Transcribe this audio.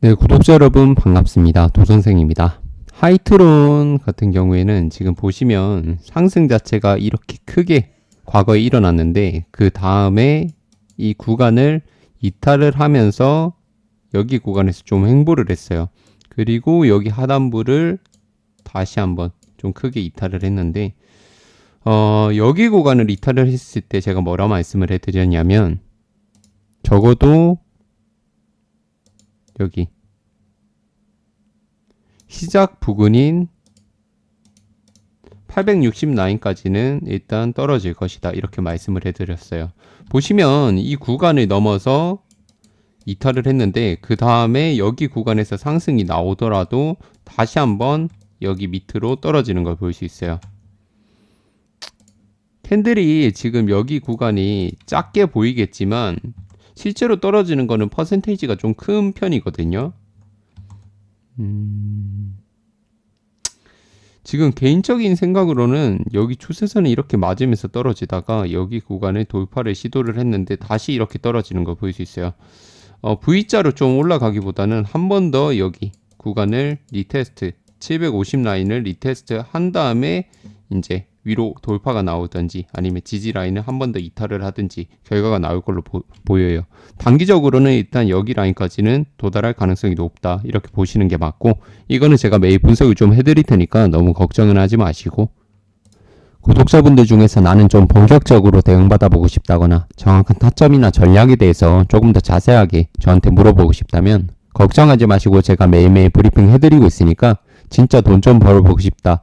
네, 구독자 여러분 반갑습니다. 도선생입니다. 하이트론 같은 경우에는 지금 보시면 상승 자체가 이렇게 크게 과거에 일어났는데 그 다음에 이 구간을 이탈을 하면서 여기 구간에서 좀 횡보를 했어요. 그리고 여기 하단부를 다시 한번 좀 크게 이탈을 했는데 어, 여기 구간을 이탈을 했을 때 제가 뭐라 말씀을 해드렸냐면 적어도 여기. 시작 부근인 860 라인까지는 일단 떨어질 것이다. 이렇게 말씀을 해드렸어요. 보시면 이 구간을 넘어서 이탈을 했는데 그 다음에 여기 구간에서 상승이 나오더라도 다시 한번 여기 밑으로 떨어지는 걸 볼 수 있어요. 캔들이 지금 여기 구간이 작게 보이겠지만 실제로 떨어지는 거는 퍼센테이지가 좀 큰 편이거든요. 음, 지금 개인적인 생각으로는 여기 추세선이 이렇게 맞으면서 떨어지다가 여기 구간에 돌파를 시도를 했는데 다시 이렇게 떨어지는 걸볼수 있어요. 어, V자로 좀 올라가기보다는 한 번 더 여기 구간을 리테스트 750 라인을 리테스트 한 다음에 이제 위로 돌파가 나오든지 아니면 지지 라인을 한 번 더 이탈을 하든지 결과가 나올 걸로 보, 보여요. 단기적으로는 일단 여기 라인까지는 도달할 가능성이 높다 이렇게 보시는 게 맞고 이거는 제가 매일 분석을 좀 해드릴 테니까 너무 걱정은 하지 마시고 구독자분들 중에서 나는 좀 본격적으로 대응받아 보고 싶다거나 정확한 타점이나 전략에 대해서 조금 더 자세하게 저한테 물어보고 싶다면 걱정하지 마시고 제가 매일매일 브리핑 해드리고 있으니까 진짜 돈 좀 벌어보고 싶다